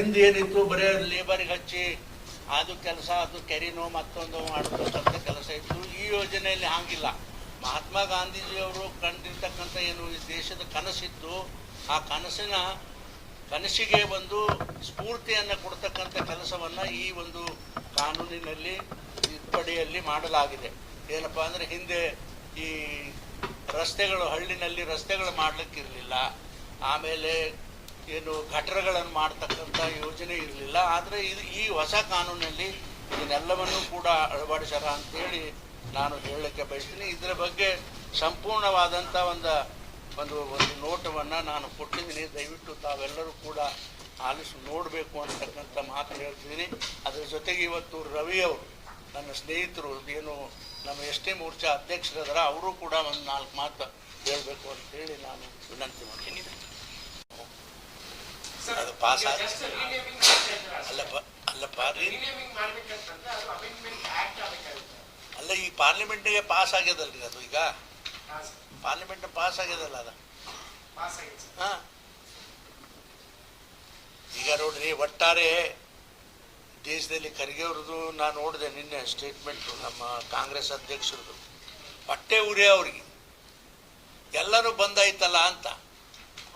ಹಿಂದೆ ಏನಿತ್ತು, ಬರೀ ಲೇಬರ್ ಹಚ್ಚಿ, ಅದು ಕೆಲಸ, ಅದು ಕೆರಿನೋ, ಮತ್ತೊಂದು ಮಾಡತಕ್ಕಂಥ ಕೆಲಸ ಇತ್ತು. ಈ ಯೋಜನೆಯಲ್ಲಿ ಹಾಗಿಲ್ಲ. ಮಹಾತ್ಮ ಗಾಂಧೀಜಿಯವರು ಕಂಡಿರ್ತಕ್ಕಂಥ ಏನು, ಈ ದೇಶದ ಕನಸಿತ್ತು, ಆ ಕನಸಿನ ಕನಸಿಗೆ ಒಂದು ಸ್ಫೂರ್ತಿಯನ್ನು ಕೊಡ್ತಕ್ಕಂಥ ಕೆಲಸವನ್ನು ಈ ಒಂದು ಕಾನೂನಿನಲ್ಲಿ ತಿದ್ದುಪಡಿಯಲ್ಲಿ ಮಾಡಲಾಗಿದೆ. ಏನಪ್ಪ ಅಂದರೆ, ಹಿಂದೆ ಈ ರಸ್ತೆಗಳು, ಹಳ್ಳಿನಲ್ಲಿ ರಸ್ತೆಗಳು ಮಾಡಲಿಕ್ಕಿರಲಿಲ್ಲ. ಆಮೇಲೆ ಏನು ಘಟನೆಗಳನ್ನು ಮಾಡ್ತಕ್ಕಂಥ ಯೋಜನೆ ಇರಲಿಲ್ಲ. ಆದರೆ ಇದು ಈ ಹೊಸ ಕಾನೂನಲ್ಲಿ ಇದನ್ನೆಲ್ಲವನ್ನೂ ಕೂಡ ಅಳವಡಿಸ್ಯಾರ ಅಂತೇಳಿ ನಾನು ಹೇಳಕ್ಕೆ ಬಯಸ್ತೀನಿ. ಇದರ ಬಗ್ಗೆ ಸಂಪೂರ್ಣವಾದಂಥ ಒಂದು ಒಂದು ಒಂದು ನೋಟವನ್ನು ನಾನು ಕೊಟ್ಟಿದ್ದೀನಿ. ದಯವಿಟ್ಟು ತಾವೆಲ್ಲರೂ ಕೂಡ ಆಲಿಸಿ ನೋಡಬೇಕು ಅಂತಕ್ಕಂಥ ಮಾತು ಹೇಳ್ತಿದ್ದೀನಿ. ಅದರ ಜೊತೆಗೆ ಇವತ್ತು ರವಿ ಅವರು ನನ್ನ ಸ್ನೇಹಿತರು, ಏನು ನಮ್ಮ ಎಸ್ ಟಿ ಮೋರ್ಚಾ ಅಧ್ಯಕ್ಷರದರ, ಅವರು ಕೂಡ ಒಂದು ನಾಲ್ಕು ಮಾತು ಹೇಳಬೇಕು ಅಂತೇಳಿ ನಾನು ವಿನಂತಿ ಮಾಡ್ತೀನಿ. ಅದು ಪಾಸ್ ಆದ ಅಲ್ಲಪ್ಪ ಅಲ್ಲಪ್ಪ ಅಲ್ಲ ಈ ಪಾರ್ಲಿಮೆಂಟಿಗೆ ಪಾಸ್ ಆಗ್ಯದಲ್ರಿ ಅದು ಈಗ? ಪಾರ್ಲಿಮೆಂಟ್ ಪಾಸ್ ಆಗ್ಯದಲ್ಲ ಅದು? ಹಾಂ. ಈಗ ನೋಡ್ರಿ, ಒಟ್ಟಾರೆ ದೇಶದಲ್ಲಿ ಖರ್ಗೆ ಅವ್ರದ್ದು ನಾನು ನೋಡಿದೆ ನಿನ್ನೆ ಸ್ಟೇಟ್ಮೆಂಟು ನಮ್ಮ ಕಾಂಗ್ರೆಸ್ ಅಧ್ಯಕ್ಷರದು ಹೊಟ್ಟೆ ಉರಿ ಅವ್ರಿಗೆ. ಎಲ್ಲರೂ ಬಂದಾಯ್ತಲ್ಲ ಅಂತ.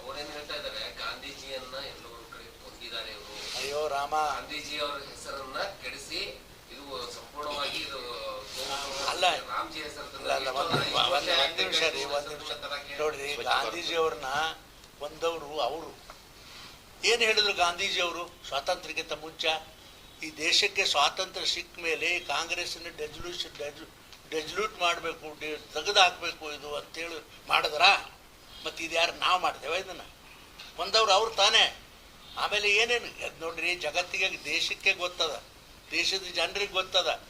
ಅವರೇನ್ ಹೇಳ್ತಾ ಇದ್ದಾರೆ? ಗಾಂಧೀಜಿಯನ್ನ ಎಲ್ಲೋ ಒಂದ್ ಕಡೆ ಕೊಂದಿದ್ದಾರೆ ಇವರು. ಅಯ್ಯೋ ರಾಮ. ಗಾಂಧೀಜಿ ಅವರ ಹೆಸರನ್ನ ಕೆಡಿಸಿ ಇದು ಸಂಪೂರ್ಣವಾಗಿ ಇದು ಅಲ್ಲ. ರಾಮ್ಜಿ ಹೆಸರು ನೋಡ್ರಿ ಗಾಂಧೀಜಿಯವ್ರನ್ನ ಕೊಂದವರು ಅವರು. ಏನು ಹೇಳಿದ್ರು ಗಾಂಧೀಜಿಯವರು? ಸ್ವಾತಂತ್ರ್ಯಕ್ಕಿಂತ ಮುಂಚೆ ಈ ದೇಶಕ್ಕೆ ಸ್ವಾತಂತ್ರ್ಯ ಸಿಕ್ಕ ಮೇಲೆ ಕಾಂಗ್ರೆಸ್ನ ಡೆಜಲ್ಯೂಷನ್ ಡೆಜ್ ಡೆಜಲ್ಯೂಟ್ ಮಾಡಬೇಕು ತೆಗೆದು ಹಾಕಬೇಕು ಇದು ಅಂತೇಳಿ ಮಾಡಿದ್ರಾ? ಮತ್ತು ಇದು ಯಾರು ನಾವು ಮಾಡ್ತೇವೆ ಇದನ್ನು? ಒಂದವ್ರು ಅವ್ರು ತಾನೇ. ಆಮೇಲೆ ಏನೇನು? ಅದ್ ನೋಡ್ರಿ, ಜಗತ್ತಿಗೆ, ದೇಶಕ್ಕೆ ಗೊತ್ತದ. ದೇಶದ ಜನರಿಗೆ ಗೊತ್ತದ.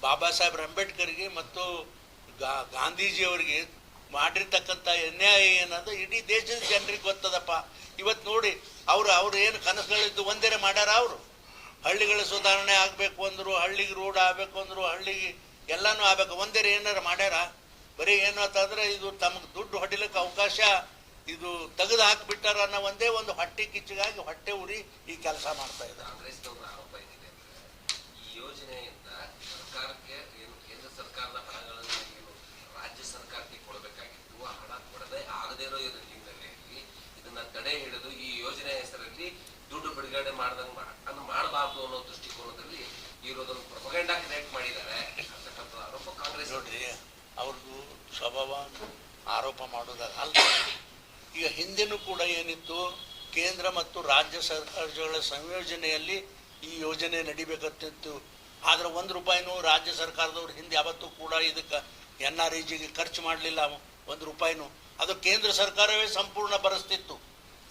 ಬಾಬಾ ಸಾಹೇಬ್ ಅಂಬೇಡ್ಕರ್ಗೆ ಮತ್ತು ಗಾ, ಗಾಂಧೀಜಿಯವರಿಗೆ ಮಾಡಿರ್ತಕ್ಕಂಥ ಅನ್ಯಾಯ ಏನದು ಇಡೀ ದೇಶದ ಜನರಿಗೆ ಗೊತ್ತದಪ್ಪ. ಇವತ್ತು ನೋಡಿ, ಅವರು, ಅವ್ರು ಏನು ಕನಸುಗಳಿದ್ದು ಒಂದೇನೆ ಮಾಡ್ಯಾರ ಅವರು. ಹಳ್ಳಿಗಳ ಸುಧಾರಣೆ ಆಗಬೇಕು ಅಂದರು, ಹಳ್ಳಿಗೆ ರೋಡ್ ಆಗಬೇಕು ಅಂದರು, ಹಳ್ಳಿಗೆ ಎಲ್ಲನೂ ಆಗ್ಬೇಕು. ಒಂದೇರೆ ಏನಾರು ಮಾಡ್ಯಾರ? ಬರೀ ಏನು ಅಂತಂದ್ರೆ ಇದು ತಮಗೆ ದುಡ್ಡು ಹೊಡಿಲಿಕ್ಕೆ ಅವಕಾಶ ಇದು ತೆಗೆದು ಹಾಕ್ಬಿಟ್ಟಾರ ಅನ್ನೋ ಒಂದೇ ಒಂದು ಹೊಟ್ಟೆ ಕಿಚ್ಚಿಗಾಗಿ ಹೊಟ್ಟೆ ಉರಿ ಈ ಕೆಲಸ ಮಾಡ್ತಾ ಇದ್ದಾರೆ. ಕಾಂಗ್ರೆಸ್ನವರ ಆರೋಪ ಏನಿದೆ ಈ ಯೋಜನೆಯಿಂದ ಸರ್ಕಾರಕ್ಕೆ ಏನು ಕೇಂದ್ರ ಸರ್ಕಾರದ ಹಣಗಳನ್ನು ಏನು ರಾಜ್ಯ ಸರ್ಕಾರಕ್ಕೆ ಕೊಡಬೇಕಾಗಿತ್ತು ಆ ಹಣ ಕೊಡದೆ ಆಗದೇ ಇರೋ ಇದ್ರ ಹಿನ್ನೆಲೆಯಲ್ಲಿ ಇದನ್ನ ತಡೆ ಹಿಡಿದು ಈ ಯೋಜನೆ ಹೆಸರಲ್ಲಿ ದುಡ್ಡು ಬಿಡುಗಡೆ ಮಾಡ್ದಂಗ್ ಮಾಡಬಾರ್ದು ಅನ್ನೋ ದೃಷ್ಟಿಕೋನದಲ್ಲಿ ಇರೋದನ್ನು ಪ್ರೊಪಗಂಡಾ ಕ್ರಿಯೇಟ್ ಮಾಡಿದ್ದಾರೆ ಅಂತಕ್ಕಂಥ ಆರೋಪ ಕಾಂಗ್ರೆಸ್ ನೋಡ್ರಿ ಅವ್ರದ್ದು ಸ್ವಭಾವ ಆರೋಪ ಮಾಡೋದಾಗ ಅಲ್ಲ ಈಗ ಹಿಂದೆನೂ ಕೂಡ ಏನಿತ್ತು? ಕೇಂದ್ರ ಮತ್ತು ರಾಜ್ಯ ಸರ್ಕಾರಗಳ ಸಂಯೋಜನೆಯಲ್ಲಿ ಈ ಯೋಜನೆ ನಡಿಬೇಕಂತಿತ್ತು. ಆದರೆ ಒಂದು ರೂಪಾಯಿನೂ ರಾಜ್ಯ ಸರ್ಕಾರದವ್ರು ಹಿಂದೆ ಯಾವತ್ತೂ ಕೂಡ ಇದಕ್ಕೆ ಎನ್ ಆರ್ ಇ ಜಿಗೆ ಖರ್ಚು ಮಾಡಲಿಲ್ಲ ಒಂದು ರೂಪಾಯಿನೂ. ಅದು ಕೇಂದ್ರ ಸರ್ಕಾರವೇ ಸಂಪೂರ್ಣ ಬರೆಸ್ತಿತ್ತು.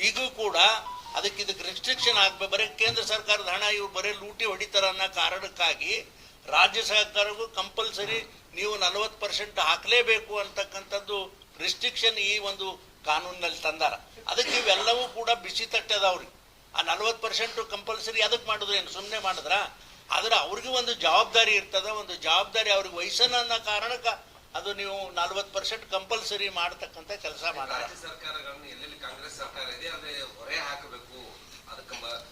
ಈಗೂ ಕೂಡ ಅದಕ್ಕೆ ಇದಕ್ಕೆ ರೆಸ್ಟ್ರಿಕ್ಷನ್ ಆಗ್ಬೇಕು ಬರೀ ಕೇಂದ್ರ ಸರ್ಕಾರದ ಹಣ ಇವ್ರು ಬರೀ ಲೂಟಿ ಹೊಡಿತಾರ ಅನ್ನೋ ಕಾರಣಕ್ಕಾಗಿ ರಾಜ್ಯ ಸರ್ಕಾರಕ್ಕೂ ಕಂಪಲ್ಸರಿ ನೀವು ನಲವತ್ತು ಪರ್ಸೆಂಟ್ ಹಾಕಲೇಬೇಕು ಅಂತಕ್ಕಂಥದ್ದು ರಿಸ್ಟ್ರಿಕ್ಷನ್ ಈ ಒಂದು ಕಾನೂನಿನಲ್ಲಿ ತಂದಾರ. ಅದಕ್ಕೆ ಇವೆಲ್ಲವೂ ಕೂಡ ಬಿಸಿ ತಟ್ಟದವ್ರಿ. ಆ ನಲವತ್ತು ಪರ್ಸೆಂಟು ಕಂಪಲ್ಸರಿ ಅದಕ್ಕೆ ಮಾಡಿದ್ರು ಏನು? ಸುಮ್ಮನೆ ಮಾಡಿದ್ರ? ಆದರೆ ಅವ್ರಿಗೆ ಒಂದು ಜವಾಬ್ದಾರಿ ಇರ್ತದ ಒಂದು ಜವಾಬ್ದಾರಿ ಅವ್ರಿಗೆ ವಹಿಸನ ಅನ್ನೋ ಕಾರಣಕ್ಕೆ ಅದು ನೀವು ನಲ್ವತ್ತು ಪರ್ಸೆಂಟ್ ಕಂಪಲ್ಸರಿ ಮಾಡತಕ್ಕಂಥ ಕೆಲಸ ಎಲ್ಲೆಲ್ಲಿ ಕಾಂಗ್ರೆಸ್ ಸರ್ಕಾರ ಇದೆ ಅದೇ ಹೊರೆ ಹಾಕಬೇಕು. ಅದಕ್ಕೆ ಮ-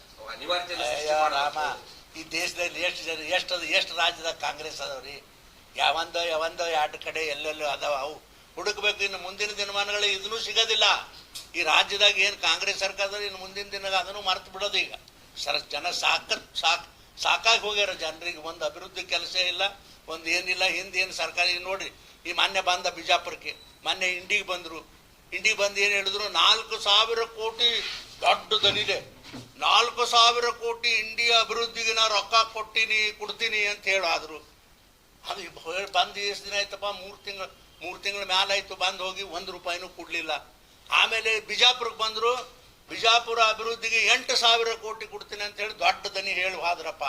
ಈ ದೇಶದಲ್ಲಿ ಎಷ್ಟು ಜನ, ಎಷ್ಟು ಎಷ್ಟು ರಾಜ್ಯದಾಗ ಕಾಂಗ್ರೆಸ್ ಅದಾವ್ರಿ? ಯಾವಂದೋ ಯಾವಂದೋ ಎರಡು ಕಡೆ ಎಲ್ಲೆಲ್ಲೋ ಅದಾವ. ಅವು ಹುಡುಕ್ಬೇಕು, ಇನ್ನು ಮುಂದಿನ ದಿನಮಾನಗಳು ಇದನ್ನೂ ಸಿಗೋದಿಲ್ಲ. ಈ ರಾಜ್ಯದಾಗ ಏನು ಕಾಂಗ್ರೆಸ್ ಸರ್ಕಾರದಲ್ಲಿ ಇನ್ನು ಮುಂದಿನ ದಿನ ಅದನ್ನು ಮರೆತು ಬಿಡೋದು ಈಗ. ಸರ್, ಜನ ಸಾಕ, ಸಾಕ್, ಸಾಕಾಗಿ ಹೋಗ್ಯಾರ ಜನರಿಗೆ. ಒಂದು ಅಭಿವೃದ್ಧಿ ಕೆಲಸ ಇಲ್ಲ, ಒಂದು ಏನಿಲ್ಲ. ಹಿಂದೆ ಏನು ಸರ್ಕಾರ, ಈಗ ನೋಡಿರಿ, ಈ ಮಾನ್ಯ ಬಂದ ಬಿಜಾಪುರಕ್ಕೆ, ಮೊನ್ನೆ ಇಂಡಿಗೆ ಬಂದರು. ಇಂಡಿಗೆ ಬಂದು ಏನು ಹೇಳಿದ್ರು? ನಾಲ್ಕು ಸಾವಿರ ಕೋಟಿ ದೊಡ್ಡ ದನಿದೆ ನಾಲ್ಕು ಸಾವಿರ ಕೋಟಿ ಇಂಡಿಯಾ ಅಭಿವೃದ್ಧಿಗೆ ನಾ ರೊಕ್ಕ ಕೊಟ್ಟಿನಿ, ಕೊಡ್ತೀನಿ ಅಂತ ಹೇಳಾದ್ರು. ಅದು ಬಂದು ಎಷ್ಟು ದಿನ ಆಯ್ತಪ್ಪ? ಮೂರು ತಿಂಗಳು, ಮೂರು ತಿಂಗಳ ಮ್ಯಾಲ ಆಯ್ತು, ಬಂದು ಹೋಗಿ ಒಂದು ರೂಪಾಯಿನೂ ಕೊಡಲಿಲ್ಲ. ಆಮೇಲೆ ಬಿಜಾಪುರಕ್ಕೆ ಬಂದರು, ಬಿಜಾಪುರ ಅಭಿವೃದ್ಧಿಗೆ ಎಂಟು ಸಾವಿರ ಕೋಟಿ ಕೊಡ್ತೀನಿ ಅಂತ ಹೇಳಿ ದೊಡ್ಡ ದನಿ ಹೇಳಿ ಹೋದ್ರಪ್ಪ.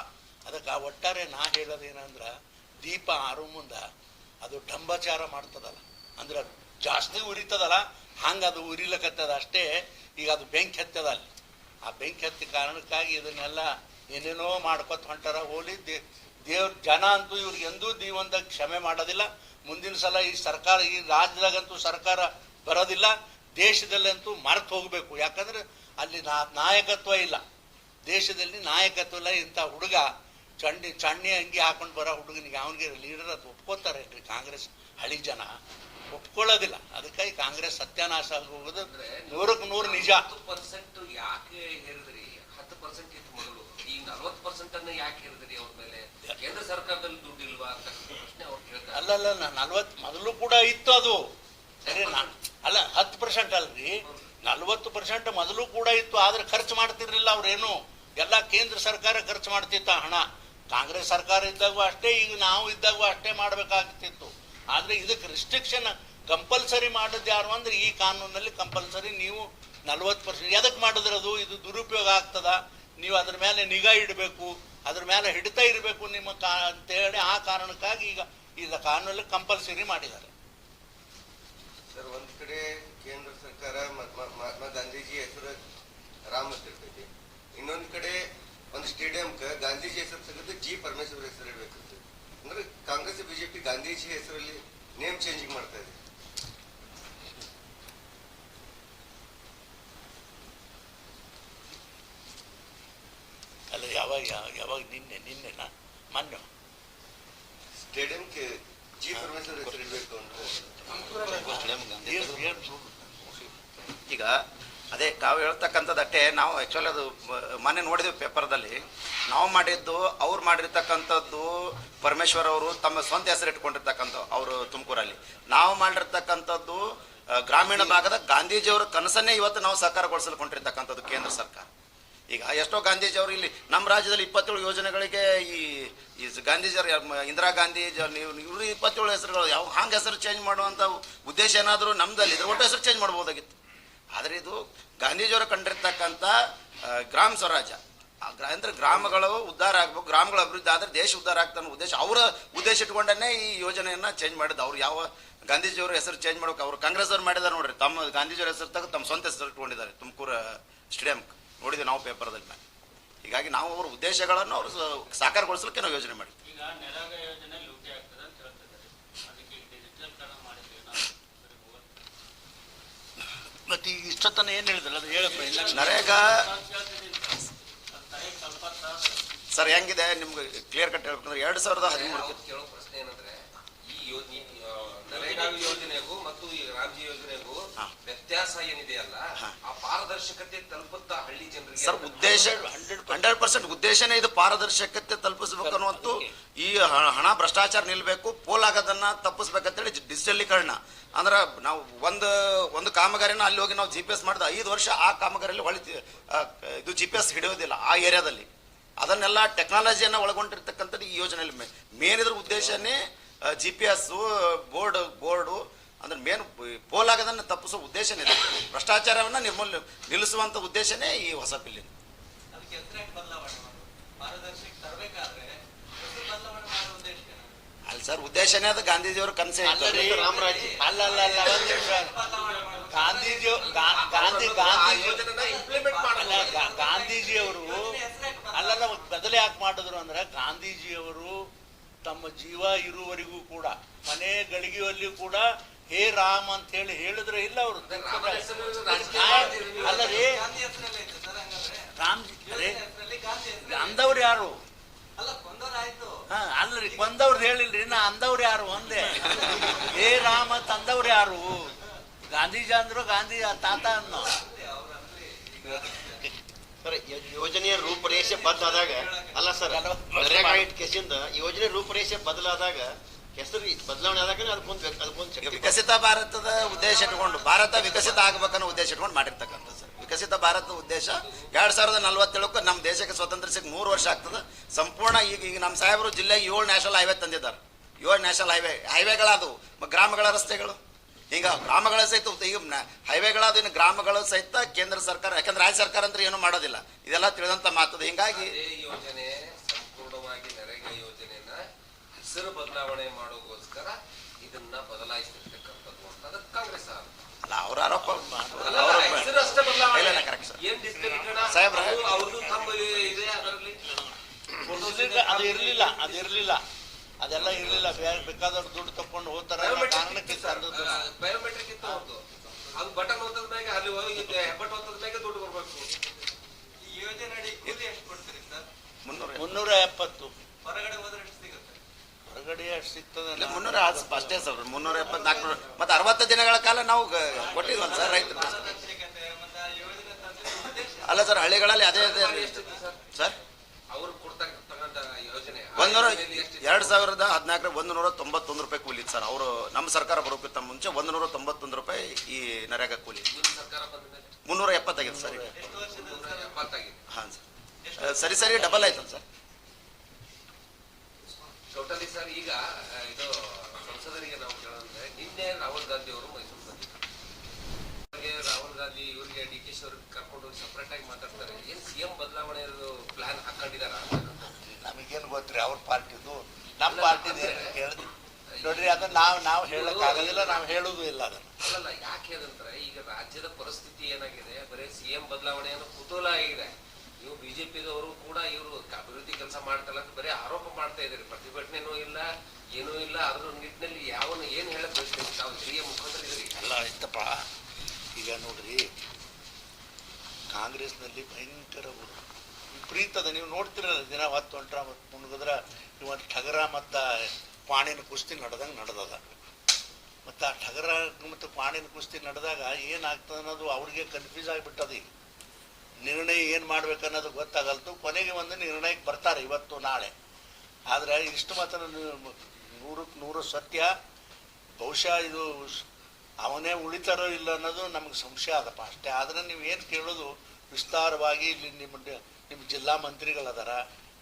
ಅದಕ್ಕೆ ಒಟ್ಟಾರೆ ನಾ ಹೇಳೋದೇನಂದ್ರೆ, ದೀಪ ಆರು ಮುಂದೆ ಅದು ಡಂಬಚಾರ ಮಾಡ್ತದಲ್ಲ, ಅಂದ್ರೆ ಜಾಸ್ತಿ ಉರಿತದಲ್ಲ, ಹಂಗೆ ಅದು ಉರಿಲಕತ್ತದ ಅಷ್ಟೇ, ಈಗ ಅದು ಬೆಂಕಿ ಹತ್ತದ ಅಲ್ಲಿ. ಆ ಬೆಂಕಿ ಹತ್ತಿ ಕಾರಣಕ್ಕಾಗಿ ಇದನ್ನೆಲ್ಲ ಏನೇನೋ ಮಾಡ್ಕೊತ ಹೊಂಟಾರ. ಹೋಲಿ ದೇ, ದೇವ್ರ ಜನ ಅಂತೂ ಇವ್ರಿಗೆ ಎಂದೂ ಜೀವನದಾಗ ಕ್ಷಮೆ ಮಾಡೋದಿಲ್ಲ. ಮುಂದಿನ ಸಲ ಈ ಸರ್ಕಾರ, ಈ ರಾಜ್ಯದಾಗಂತೂ ಸರ್ಕಾರ ಬರೋದಿಲ್ಲ. ದೇಶದಲ್ಲಂತೂ ಮರೆತು ಹೋಗಬೇಕು. ಯಾಕಂದ್ರೆ ಅಲ್ಲಿ ನಾ, ನಾಯಕತ್ವ ಇಲ್ಲ. ದೇಶದಲ್ಲಿ ನಾಯಕತ್ವ ಇಲ್ಲ. ಇಂಥ ಹುಡುಗ ಚಂಡಿ, ಚಣ್ಣೆ ಅಂಗಿ ಹಾಕೊಂಡು ಬರೋ ಹುಡುಗನಿಗೆ ಅವನಿಗೆ ಲೀಡರ್ ಅದು ಒಪ್ಕೋತಾರೆ. ಕಾಂಗ್ರೆಸ್ ಹಳಿ ಜನ ಒಪ್ಕೊಳ್ಳೋದಿಲ್ಲ. ಅದಕ್ಕಾಗಿ ಕಾಂಗ್ರೆಸ್ ಸತ್ಯಾನಾಶ ಹೋಗೋದು ನೂರಕ್ಕೆ ನೂರು ನಿಜ. ಹತ್ತು ಪರ್ಸೆಂಟ್ ಯಾಕೆ ಹೇಳಿದ್ರಿ? ಹತ್ತು ಪರ್ಸೆಂಟ್ ಇತ್ತು ಮೊದಲು. ಈ ನಲವತ್ತು ಪರ್ಸೆಂಟ್ ಅನ್ನ ಯಾಕೆ ಹೇಳಿದ್ರಿ ಅವ್ರ ಮೇಲೆ? ಕೇಂದ್ರ ಸರ್ಕಾರದಲ್ಲಿ ದುಡ್ಡು ಇಲ್ವಾ ಅಂತ ಪ್ರಶ್ನೆ ಅವ್ರು ಕೇಳ್ತಾರೆ. ಅಲ್ಲಲ್ಲ ನಲ್ವತ್ತು ಮೊದಲು ಕೂಡ ಇತ್ತು ಅದು. ಸರಿ ನಾನು ಅಲ್ಲ ಹತ್ತು ಪರ್ಸೆಂಟ್ ಅಲ್ರಿ. ನಲ್ವತ್ತು ಪರ್ಸೆಂಟ್ ಮೊದಲು ಕೂಡ ಇತ್ತು ಆದ್ರೆ ಖರ್ಚು ಮಾಡ್ತಿರ್ಲಿಲ್ಲ ಅವ್ರೇನು? ಎಲ್ಲ ಕೇಂದ್ರ ಸರ್ಕಾರ ಖರ್ಚು ಮಾಡ್ತಿತ್ತ ಹಣ. ಕಾಂಗ್ರೆಸ್ ಸರ್ಕಾರ ಇದ್ದಾಗೂ ಅಷ್ಟೇ ಈಗ ನಾವು ಇದ್ದಾಗೂ ಅಷ್ಟೇ ಮಾಡ್ಬೇಕಾಗ್ತಿತ್ತು. ಆದ್ರೆ ಇದಕ್ಕೆ ರಿಸ್ಟ್ರಿಕ್ಷನ್ ಕಂಪಲ್ಸರಿ ಮಾಡೋದು ಯಾರು ಅಂದ್ರೆ ಈ ಕಾನೂನಲ್ಲಿ ಕಂಪಲ್ಸರಿ ನೀವು ನಲ್ವತ್ತು ಪರ್ಸೆಂಟ್ ಎದಕ್ಕೆ ಮಾಡಿದ್ರೆ ಅದು? ಇದು ದುರುಪಯೋಗ ಆಗ್ತದ? ನೀವು ಅದ್ರ ಮೇಲೆ ನಿಗಾ ಇಡಬೇಕು, ಅದ್ರ ಮೇಲೆ ಹಿಡಿತಾ ಇರಬೇಕು ನಿಮ್ಮ ಕಾ ಅಂತೇಳಿ ಆ ಕಾರಣಕ್ಕಾಗಿ ಈಗ ಈಗ ಕಾನೂನಲ್ಲಿ ಕಂಪಲ್ಸರಿ ಮಾಡಿದ್ದಾರೆ. ಸರ್, ಒಂದು ಕಡೆ ಕೇಂದ್ರ ಸರ್ಕಾರ ಮಹಾತ್ಮ ಗಾಂಧೀಜಿ ಹೆಸರು ರಾಮ ಇರ್ತೈತಿ ಇನ್ನೊಂದು ಕಡೆ ಒಂದು ಸ್ಟೇಡಿಯಂಗೆ ಗಾಂಧೀಜಿ ಹೆಸರು ತೆಗೆದು ಜಿ ಪರಮೇಶ್ವರ್ ಹೆಸರು ಇಡ್ಬೇಕಂತ ಅಂದ್ರೆ ಕಾಂಗ್ರೆಸ್ ಬಿಜೆಪಿ ಗಾಂಧೀಜಿ ಹೆಸರಲ್ಲಿ ನೇಮ್ ಚೇಂಜಿಂಗ್ ಮಾಡ್ತಾ ಇದೆ. ಅಲ್ಲ ಯಾವಾಗ ಯಾವಾಗ ನಿನ್ನೆ ನಿನ್ನೆನಾ? ಮೊನ್ನೆ. ಸ್ಟೇಡಿಯಂಗೆ ಜಿ ಪರಮೇಶ್ವರ್ ಹೆಸರು ಇಡ್ಬೇಕು ಅಂತ? ಈಗ ಅದೇ ತಾವು ಹೇಳ್ತಕ್ಕಂಥದ್ದಷ್ಟೇ ನಾವು ಆ್ಯಕ್ಚುಲಿ ಅದು ಮೊನ್ನೆ ನೋಡಿದ್ವಿ ಪೇಪರ್ದಲ್ಲಿ. ನಾವು ಮಾಡಿದ್ದು ಅವ್ರು ಮಾಡಿರ್ತಕ್ಕಂಥದ್ದು ಪರಮೇಶ್ವರ್ ಅವರು ತಮ್ಮ ಸ್ವಂತ ಹೆಸರು ಇಟ್ಕೊಂಡಿರ್ತಕ್ಕಂಥ ಅವರು ತುಮಕೂರಲ್ಲಿ. ನಾವು ಮಾಡಿರ್ತಕ್ಕಂಥದ್ದು ಗ್ರಾಮೀಣ ಭಾಗದ ಗಾಂಧೀಜಿಯವರ ಕನಸನ್ನೇ ಇವತ್ತು ನಾವು ಸಾಕಾರಗೊಳಿಸಲ್ಕೊಂಡಿರ್ತಕ್ಕಂಥದ್ದು ಕೇಂದ್ರ ಸರ್ಕಾರ. ಈಗ ಎಷ್ಟೋ ಗಾಂಧೀಜಿಯವರು ಇಲ್ಲಿ ನಮ್ಮ ರಾಜ್ಯದಲ್ಲಿ ಇಪ್ಪತ್ತೇಳು ಯೋಜನೆಗಳಿಗೆ ಈ ಈ ಗಾಂಧೀಜಿಯವ್ರ ಇಂದಿರಾ ಗಾಂಧಿ ಇವರು ಇಪ್ಪತ್ತೇಳು ಹೆಸರುಗಳು ಯಾವ ಹಾಂಗೆ ಹೆಸರು ಚೇಂಜ್ ಮಾಡುವಂಥ ಉದ್ದೇಶ ಏನಾದರೂ ನಮ್ದಲ್ಲಿ ಇದ್ರ ಒಟ್ಟು ಹೆಸರು ಚೇಂಜ್ ಮಾಡ್ಬೋದಾಗಿತ್ತು. ಆದರೆ ಇದು ಗಾಂಧೀಜಿಯವರು ಕಂಡಿರ್ತಕ್ಕಂಥ ಗ್ರಾಮ ಸ್ವರಾಜ್ಯ. ಅಂದ್ರೆ ಗ್ರಾಮಗಳು ಉದ್ಧಾರ ಆಗ್ಬೇಕು, ಗ್ರಾಮಗಳ ಅಭಿವೃದ್ಧಿ ಆದರೆ ದೇಶ ಉದ್ಧಾರ ಅನ್ನೋ ಉದ್ದೇಶ. ಅವರ ಉದ್ದೇಶ ಇಟ್ಕೊಂಡೇ ಈ ಯೋಜನೆಯನ್ನ ಚೇಂಜ್ ಮಾಡಿದ್ದು. ಅವ್ರು ಯಾವ ಗಾಂಧೀಜಿಯವ್ರ ಹೆಸರು ಚೇಂಜ್ ಮಾಡೋಕೆ ಅವ್ರು ಕಾಂಗ್ರೆಸ್ ಅವ್ರು ಮಾಡಿದಾರೆ ನೋಡ್ರಿ. ತಮ್ಮ ಗಾಂಧೀಜಿಯವ್ರ ಹೆಸರು ತಗ ತಮ್ಮ ಸ್ವಂತ ಹೆಸರು ಇಟ್ಕೊಂಡಿದ್ದಾರೆ, ತುಮಕೂರು ಸ್ಟೇಡಿಯಂ ನೋಡಿದ್ವಿ ನಾವು ಪೇಪರ್ದಲ್ಲಿ ಹೀಗಾಗಿ ನಾವು ಅವ್ರ ಉದ್ದೇಶಗಳನ್ನು ಅವರು ಸಾಕಾರಗೊಳಿಸಲಿಕ್ಕೆ ನಾವು ಯೋಜನೆ ಮಾಡಿದ್ವಿ ಈಗ ನರೇಗಾ ಯೋಜನೆ ಲೂಟಿ ಆಗ್ತದೆ ಅಂತ ಹೇಳ್ತಿದ್ದಾರೆ ಅದಕ್ಕೆ ಈಗ ಡಿಜಿಟಲ್ ಕರಣ ಮಾಡಿದ್ರೆ ನಾವು ಸರಿ ಹೋಗುತ್ತೆ ಮತ್ತೆ ಇಷ್ಟತನ ಇಷ್ಟೊತ್ತನ ಏನ್ ಹೇಳಿದ್ರಲ್ಲ ಅದು ಹೇಳಪ್ಪ ಇಲ್ಲ. ನರೇಗಾ. ಸರ್. ಹೆಂಗಿದೆ? ನಿಮ್ಗೆ ಕ್ಲಿಯರ್ ಕಟ್ ಹೇಳ್ಬೇಕಂದ್ರೆ ಎರಡು ಸಾವಿರದ ಹದಿಮೂರು ಪ್ರಶ್ನೆ ಏನಂದ್ರೆ ಈ ನರೇಗಾ ಯೋಜನೆಗೂ ಮತ್ತು ಈ ರಾಜ್ಯ ಯೋಜನೆಗೂ ವ್ಯತ್ಯಾಸ ಏನಿದೆಯಲ್ಲ. ಆ ಪಾರದರ್ಶಕತೆ ತಲುಪುತ್ತಾ ಹಳ್ಳಿ ಜನರಿಗೆ? ಸರ್ ಉದ್ದೇಶ ಹಂಡ್ರೆಡ್ ಪರ್ಸೆಂಟ್ ಉದ್ದೇಶನೇ ಇದು ಪಾರದರ್ಶಕತೆ ತಲುಪಿಸ್ಬೇಕು ಅನ್ನುವಂತು ಈ ಹಣ ಭ್ರಷ್ಟಾಚಾರ ನಿಲ್ಬೇಕು ಪೋಲ್ ಆಗೋದನ್ನ ತಪ್ಪಿಸ್ಬೇಕಂತೇಳಿ ಡಿಜಿಟಲೀಕರಣ. ಅಂದ್ರೆ ನಾವು ಒಂದು ಒಂದು ಕಾಮಗಾರಿನ ಅಲ್ಲಿ ಹೋಗಿ ನಾವು ಜಿ ಪಿ ಎಸ್ ಮಾಡಿದ ಐದು ವರ್ಷ ಆ ಕಾಮಗಾರಿಯಲ್ಲಿ ಒಳ ಇದು ಜಿ ಪಿ ಎಸ್ ಹಿಡಿಯೋದಿಲ್ಲ ಆ ಏರಿಯಾದಲ್ಲಿ. ಅದನ್ನೆಲ್ಲ ಟೆಕ್ನಾಲಜಿಯನ್ನು ಒಳಗೊಂಡಿರ್ತಕ್ಕಂಥದ್ದು ಈ ಯೋಜನೆಯಲ್ಲಿ ಮೇನ್ ಇದ್ರ ಉದ್ದೇಶನೇ G P S board board ಅಂದ್ರೆ ಮೇನ್ ಪೋಲ್ ಆಗೋದನ್ನ ತಪ್ಪಿಸೋ ಉದ್ದೇಶನೇ ಇದೆ ಭ್ರಷ್ಟಾಚಾರವನ್ನ ನಿರ್ಮೂಲ ನಿಲ್ಲಿಸುವಂತ ಉದ್ದೇಶನೇ ಈ ಹೊಸ ಬಿಲ್ಲಿನ? ಅಲ್ಲಿ ಸರ್ ಉದ್ದೇಶನೇ ಅದು ಗಾಂಧೀಜಿಯವರ ಕನಸೇ ರಾಮರಾಜ್ಯ. ಅಲ್ಲ ಅಲ್ಲ ಅಲ್ಲ ಒಂದ್ ನಿಮಿಷ ಗಾಂಧೀಜಿ ಗಾಂಧಿ ಗಾಂಧೀಜಿಯವರು. ಅಲ್ಲಲ್ಲ ಬದಲೇ ಯಾಕೆ ಮಾಡಿದ್ರು ಅಂದ್ರೆ ಗಾಂಧೀಜಿಯವರು ತಮ್ಮ ಜೀವ ಇರುವವರೆಗೂ ಕೂಡ ಮನೆ ಗಳಿಗೆಯಲ್ಲಿ ಕೂಡ ಹೇ ರಾಮ್ ಅಂತ ಹೇಳಿ ಹೇಳಿದ್ರೆ ಇಲ್ಲ ಅವರು. ಅಲ್ಲ ರೀ ರಾಮ್ಜಿ. ಅಂದವ್ರು ಯಾರು? ಅಲ್ಲರಿ ಕೊಂದವ್ರದ್ದು ಹೇಳಿಲ್ರಿ ನಾ ಅಂದವ್ರು ಯಾರು? ಒಂದೇ. ಹೇ ರಾಮ್ ಅಂತ ಅಂದವ್ರು ಯಾರು? ಗಾಂಧೀಜಿ ಅಂದ್ರು ಗಾಂಧಿ ತಾತ ಅನ್ನೋ ಸರ್ ಯೋಜನೆಯ ರೂಪರೇಷೆ ಬದಲಾದಾಗ ಅಲ್ಲ ಸರ್ ನರೇಗಾ ಇಟ್ ಕೇಸಿಂದ ಯೋಜನೆ ರೂಪರೇಷೆ ಬದಲಾದಾಗ ಹೆಸರು ಬದಲಾವಣೆ ಆದಾಗ ಅದಕ್ಕೊಂದು ಅದಕ್ಕೊಂದು ವಿಕಸಿತ ಭಾರತದ ಉದ್ದೇಶ ಇಟ್ಕೊಂಡು ಭಾರತ ವಿಕಸಿತ ಆಗ್ಬೇಕನ್ನೋ ಉದ್ದೇಶ ಇಟ್ಕೊಂಡು ಮಾಡಿರ್ತಕ್ಕಂಥ ಸರ್. ವಿಕಸಿತ ಭಾರತದ ಉದ್ದೇಶ ಎರಡ್ ಸಾವಿರದ ನಲವತ್ತೇಳಕ್ಕೆ ನಮ್ಮ ದೇಶಕ್ಕೆ ಸ್ವತಂತ್ರ ಸಿಕ್ಕ ಮೂರು ವರ್ಷ ಆಗ್ತದೆ. ಸಂಪೂರ್ಣ ಈಗ ಈಗ ನಮ್ಮ ಸಾಹೇಬರು ಜಿಲ್ಲೆಗೆ ಏಳು ನ್ಯಾಷನಲ್ ಹೈವೇ ತಂದಿದ್ದಾರೆ. ಏಳು ನ್ಯಾಷನಲ್ ಹೈವೇ ಹೈವೇಗಳಾದವು ಗ್ರಾಮಗಳ ರಸ್ತೆಗಳು. ಈಗ ಗ್ರಾಮಗಳ ಸಹಿತ ಈಗ ನ- ಹೈವೇಗಳಾದ ಇನ್ನು ಗ್ರಾಮಗಳು ಸಹಿತ ಕೇಂದ್ರ ಸರ್ಕಾರ ಯಾಕಂದ್ರೆ ರಾಜ್ಯ ಸರ್ಕಾರ ಅಂದ್ರೆ ಏನು ಮಾಡೋದಿಲ್ಲ. ಇದೆಲ್ಲ ತಿಳಿದಂತ ಮಾತದ. ಹಿಂಗಾಗಿ ಯೋಜನೆ ಸಂಪೂರ್ಣವಾಗಿ ನರೇಗಾ ಯೋಜನೆಯನ್ನ ಹೆಸರು ಬದಲಾವಣೆ ಮಾಡೋಗೋಸ್ಕರ ಇದನ್ನ ಬದಲಾಯಿಸಿರ್ತಕ್ಕಂಥದ್ದು ಅಂತ ಅದಕ್ಕೆ ಕಾಂಗ್ರೆಸ್. ಅಲ್ಲ ಅವ್ರ ಆರೋಪ ಸಾಹೇಬ್ರೆ. ಅವ್ರದ್ದು ತಮ್ಮ ಇದೆ ಅದರಲ್ಲಿ. ಅದು ಇರಲಿಲ್ಲ ಅದು ಇರ್ಲಿಲ್ಲ. ಅದೆಲ್ಲ ಇರಲಿಲ್ಲ. ಬೇರೆ ಬೇಕಾದವ್ರು ದುಡ್ಡು ತಕೊಂಡು ಹೋಗ್ತಾರೆ ಕಾರಣಕ್ಕೆ ತಂದದ್ದು. ಬಯೋಮೆಟ್ರಿಕ್ ಇತ್ತು ಅದು ಬಟನ್ ಒತ್ತದ ಮ್ಯಾಗ ಅಲ್ಲಿ ಹೋಗಿ ಹೆಬ್ಬಟ್ ಒತ್ತದ ಮ್ಯಾಗ ದುಡ್ಡು ಬರ್ಬೇಕು ಈ ಯೋಜನೆ ಅಡಿ ಕೂಲಿ ಎಷ್ಟು ಕೊಡ್ತೀರಿ ಸರ್? ಮುನ್ನೂರ ಮುನ್ನೂರ ಎಪ್ಪತ್ತು. ಹೊರಗಡೆ ಹೋದ್ರೆ ಎಷ್ಟು ಸಿಗುತ್ತೆ? ಹೊರಗಡೆ ಎಷ್ಟು ಸಿಗ್ತದೆ ಮುನ್ನೂರ ಅಷ್ಟೇ ಸರ್. ಮುನ್ನೂರ ಎಪ್ಪತ್ನಾಲ್ಕು ಮತ್ತೆ ಅರವತ್ತು ದಿನಗಳ ಕಾಲ ನಾವು ಕೊಟ್ಟಿದ್ವಲ್ಲ ಸರ್ ರೈತರು. ಅಲ್ಲ ಸರ್ ಹಳ್ಳಿಗಳಲ್ಲಿ ಅದೇ ಅದೇ ಸರ್ ಸರ್ ಅವ್ರು ಕೊಡ್ತಕ್ಕಂತ ಯೋಜನೆ ಆ ಒಂದೂರ? ಎರಡು ಸಾವಿರದ ಹದಿನಾಲ್ಕರ ಒಂದು ನೂರ ತೊಂಬತ್ತೊಂದು ರೂಪಾಯಿ ಕೂಲಿ ಸರ್. ಅವರು ನಮ್ಮ ಸರ್ಕಾರ ಬರೋಕ್ಕಿಂತ ಮುಂಚೆ ಒಂದು ನೂರ ತೊಂಬತ್ತೊಂದು ರೂಪಾಯಿ ಈ ನರೇಗಾ ಕೂಲಿ ಮುನ್ನೂರ ಎಪ್ಪತ್ತಾಗಿದೆ ಸರ್. ಹಾಂ ಸರ್. ಸರಿ ಸರಿ ಡಬಲ್ ಆಯ್ತು ಸರ್. ಸರ್, ಈಗ ಇದು ಸಂಸದರಿಗೆ ನಾವು ಕೇಳೋದಂದ್ರೆ ರಾಹುಲ್ ಗಾಂಧಿ ಅವರು ರಾಹುಲ್ ಗಾಂಧಿ, ಇವರಿಗೆ ಡಿ ಕೆ ಕರ್ಕೊಂಡು ಸಪ್ರೇಟ್ ಆಗಿ ಮಾತಾಡ್ತಾರೆ. ಏನ್ ಸಿಎಂ ಬದಲಾವಣೆ ಪ್ಲಾನ್ ಹಾಕೊಂಡಿದಾರ ನಮಗೇನು ಗೊತ್ತ್ರಿ ಅವ್ರ ಪಾರ್ಟಿದು? ನಮ್ಮ ಪಾರ್ಟಿದು ಕೇಳಿದ್ವಿ ನೋಡ್ರಿ ಅದನ್ನ ನಾವು ನಾವು ಹೇಳಕ್ಕಾಗೋದಿಲ್ಲ ನಾವು ಹೇಳುದು ಇಲ್ಲ ಅದನ್ನ. ಅಲ್ಲಲ್ಲ ಯಾಕೆ ಅದಂದ್ರೆ ಈಗ ರಾಜ್ಯದ ಪರಿಸ್ಥಿತಿ ಏನಾಗಿದೆ? ಬರೀ ಸಿಎಂ ಬದಲಾವಣೆ ಅನ್ನೋ ಕುತೂಹಲ ಆಗಿದೆ. ನೀವು ಬಿಜೆಪಿದವರು ಕೂಡ ಇವರು ಅಭಿವೃದ್ಧಿ ಕೆಲಸ ಮಾಡ್ತಲ್ಲ ಅಂತ ಬರೀ ಆರೋಪ ಮಾಡ್ತಾ ಇದ್ದಾರೆ ಪ್ರತಿಭಟನೆನೂ ಇಲ್ಲ ಏನೂ ಇಲ್ಲ. ಅದ್ರ ನಿಟ್ಟಿನಲ್ಲಿ ಯಾವನು ಏನ್ ಹೇಳಕ್ ಬಯಸ್ತೀವಿ ತಾವು ಹಿರಿಯ ಮುಖಂಡರಿದ್ರಿ ಅಲ್ಲ ಆಯ್ತಪ್ಪ. ಈಗ ನೋಡ್ರಿ ಕಾಂಗ್ರೆಸ್ನಲ್ಲಿ ಭಯಂಕರ ವಿಪರೀತದ. ನೀವು ನೋಡ್ತಿರಲ್ಲ, ದಿನ ಹೊತ್ತು ಹೊಂಟ್ರ ಮತ್ತು ಮುಣಗಿದ್ರ ಇವತ್ತು ಠಗರ ಮತ್ತು ಪಾಣಿನ ಕುಸ್ತಿ ನಡೆದಂಗೆ ನಡೆದದ. ಮತ್ತು ಆ ಠಗರ ಮತ್ತು ಪಾಣಿನ ಕುಸ್ತಿ ನಡೆದಾಗ ಏನಾಗ್ತದೆ ಅನ್ನೋದು ಅವ್ರಿಗೆ ಕನ್ಫ್ಯೂಸ್ ಆಗಿಬಿಟ್ಟದ ಈಗ. ನಿರ್ಣಯ ಏನು ಮಾಡ್ಬೇಕು ಅನ್ನೋದು ಗೊತ್ತಾಗಲ್ತು. ಕೊನೆಗೆ ಒಂದು ನಿರ್ಣಯಕ್ಕೆ ಬರ್ತಾರೆ ಇವತ್ತು ನಾಳೆ. ಆದರೆ ಇಷ್ಟು ಮಾತ್ರ ನೂರಕ್ಕೆ ನೂರು ಸತ್ಯ. ಬಹುಶಃ ಇದು ಅವನೇ ಉಳಿತಾರೋ ಇಲ್ಲ ಅನ್ನೋದು ನಮಗೆ ಸಂಶಯ ಅದಪ್ಪ ಅಷ್ಟೇ. ಆದರೆ ನೀವು ಏನು ಕೇಳೋದು, ವಿಸ್ತಾರವಾಗಿ ಇಲ್ಲಿ ನಿಮ್ಮ ನಿಮ್ಮ ಜಿಲ್ಲಾ ಮಂತ್ರಿಗಳದಾರ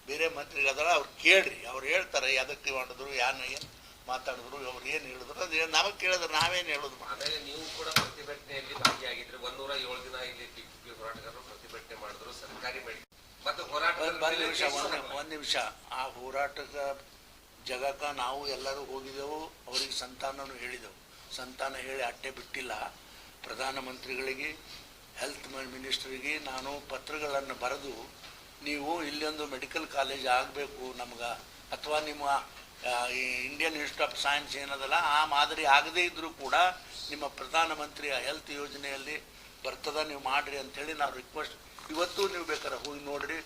ಬೇರೆ ಮಂತ್ರಿಗಳದಾರ ಅವ್ರು ಕೇಳ್ರಿ ಅವ್ರು ಹೇಳ್ತಾರೆ ಯಾವುದಕ್ಕೆ ಮಾಡಿದ್ರು ಯಾನ ಏನು ಮಾತಾಡಿದ್ರು ಅವ್ರು ಏನು ಹೇಳಿದ್ರು ಅದು ನಮಗೆ ಕೇಳಿದ್ರೆ ನಾವೇನು ಹೇಳೋದು? ಆಮೇಲೆ ನೀವು ಕೂಡ ಪ್ರತಿಭಟನೆಯಲ್ಲಿ ಭಾಗಿಯಾಗಿದ್ರಿ. ಒಂದೂರ ಏಳು ದಿನ ಇಲ್ಲಿ ಹೋರಾಟಗಾರರು ಪ್ರತಿಭಟನೆ ಮಾಡಿದ್ರು ಸರ್ಕಾರಿ ಮೆಡಿಕಲ್ ಮತ್ತು ಹೋರಾಟ ಒಂದು ನಿಮಿಷ ಒಂದು ನಿಮಿಷ. ಆ ಹೋರಾಟದ ಜಗಕ್ಕ ನಾವು ಎಲ್ಲರೂ ಹೋಗಿದ್ದೆವು ಅವರಿಗೆ ಸಂತಾನನೂ ಹೇಳಿದೆವು. ಸಂತಾನ ಹೇಳಿ ಅಟ್ಟೆ ಬಿಟ್ಟಿಲ್ಲ. ಪ್ರಧಾನಮಂತ್ರಿಗಳಿಗೆ ಹೆಲ್ತ್ ಮಿನಿಸ್ಟ್ರಿಗೆ ನಾನು ಪತ್ರಗಳನ್ನು ಬರೆದು ನೀವು ಇಲ್ಲೊಂದು ಮೆಡಿಕಲ್ ಕಾಲೇಜ್ ಆಗಬೇಕು ನಮ್ಗೆ, ಅಥವಾ ನಿಮ್ಮ ಈ ಇಂಡಿಯನ್ ಇನ್ಸ್ಟಿಟ್ಯೂಟ್ ಆಫ್ ಸೈನ್ಸ್ ಏನದಲ್ಲ, ಆ ಮಾದರಿ ಆಗದೇ ಇದ್ದರೂ ಕೂಡ ನಿಮ್ಮ ಪ್ರಧಾನಮಂತ್ರಿಯ ಹೆಲ್ತ್ ಯೋಜನೆಯಲ್ಲಿ ಬರ್ತದ ನೀವು ಮಾಡಿರಿ ಅಂಥೇಳಿ ನಾವು ರಿಕ್ವೆಸ್ಟ್ ಇವತ್ತು ನೀವು ಬೇಕಾದ್ರೆ ಹೋಗಿ ನೋಡಿರಿ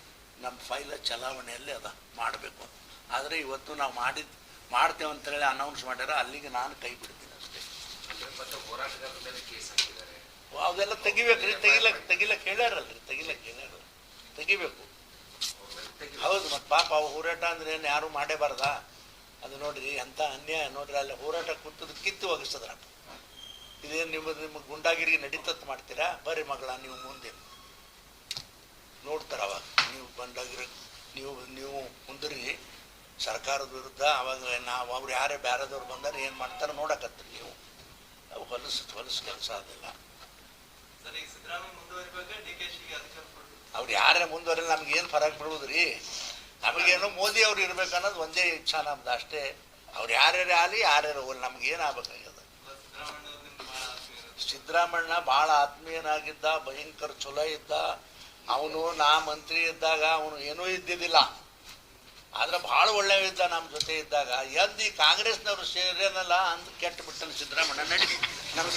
ನಮ್ಮ ಫೈಲ ಚಲಾವಣೆಯಲ್ಲಿ ಅದ, ಮಾಡಬೇಕು ಆದರೆ ಇವತ್ತು ನಾವು ಮಾಡಿದ್ದು ಮಾಡ್ತೇವೆ ಅಂತೇಳಿ ಅನೌನ್ಸ್ ಮಾಡ್ಯಾರ, ಅಲ್ಲಿಗೆ ನಾನು ಕೈ ಬಿಡ್ತೀನಿ ಅಷ್ಟೇ. ಹೋರಾಟಗಾರರ ಮೇಲೆ ಕೇಸ್ ಹಾಕಿದ್ದಾರೆ. ಅವೆಲ್ಲ ತೆಗಿಬೇಕ್ರಿ ತೆಗಿಲಕ್ ತೆಗಿಲಕ್ ಹೇಳ್ಯಾರಲ್ರಿ, ತೆಗಿಲಕ್ ಹೇಳ್ಯಾರ ತೆಗಿಬೇಕು. ಹೌದು, ಮತ್ತೆ ಪಾಪ ಅವು ಹೋರಾಟ ಅಂದ್ರೆ ಏನು ಯಾರು ಮಾಡೇಬಾರ್ದ ಅದು ನೋಡ್ರಿ ಅಂತ ಅನ್ಯಾಯ ನೋಡ್ರಿ, ಅಲ್ಲಿ ಹೋರಾಟ ಕೂತದ ಕಿತ್ತು ಒಗಿಸದ್ರಪ್ಪ ಇದೇನು ನಿಮ್ಮ ನಿಮ್ಮ ಗುಂಡಾಗಿರಿ ನಡೀತತ್ ಮಾಡ್ತೀರಾ? ಬರ್ರಿ ಮಗಳ, ನೀವು ಮುಂದೆ. ನೋಡ್ತಾರ ಅವಾಗ ನೀವು ಬಂದಾಗಿರ, ನೀವು ನೀವು ಮುಂದ್ರಿ ಸರ್ಕಾರದ ವಿರುದ್ಧ ಅವಾಗ ನಾವು, ಅವ್ರು ಯಾರೇ ಬೇರೆದವ್ರು ಬಂದಾರ ಏನು ಮಾಡ್ತಾರೆ ನೋಡಕತ್ತೀರಿ ನೀವು. ಅವು ಹೊಲಸು ಹೊಲಸು ಕೆಲಸ ಅದೆಲ್ಲ. ಅವ್ರು ಯಾರೇ ಮುಂದುವರೆ ನಮ್ಗೆ ಏನು ಫರಕ್ ಬಿಡುವುದ್ರಿ ನಮಗೇನು ಮೋದಿ ಅವ್ರು ಇರ್ಬೇಕು ಅನ್ನೋದು ಒಂದೇ ಇಚ್ಛಾ ನಮ್ದು ಅಷ್ಟೇ. ಅವ್ರು ಯಾರ್ಯಾರು ಆಗಲಿ ಯಾರ್ಯಾರು ಹೋಗಲಿ ನಮ್ಗೆ ಏನು ಆಗ್ಬೇಕಾಗ್ಯದ ಸಿದ್ದರಾಮಣ್ಣ ಭಾಳ ಆತ್ಮೀಯನಾಗಿದ್ದ ಭಯಂಕರ ಚಲೋ ಇದ್ದ. ಅವನು ನಾ ಮಂತ್ರಿ ಇದ್ದಾಗ ಅವನು ಏನೂ ಇದ್ದಿದ್ದಿಲ್ಲ. ಆದ್ರೆ ಭಾಳ ಒಳ್ಳೆಯವಿದ್ದ ನಮ್ಮ ಜೊತೆ ಇದ್ದಾಗ. ಎದ್ದು ಈ ಕಾಂಗ್ರೆಸ್ನವರು ಸೇರೇನಲ್ಲ ಅಂತ ಕೆಟ್ಟು ಬಿಟ್ಟನು ಸಿದ್ದರಾಮಣ್ಣ ನಡಿ ನಮ್ಮ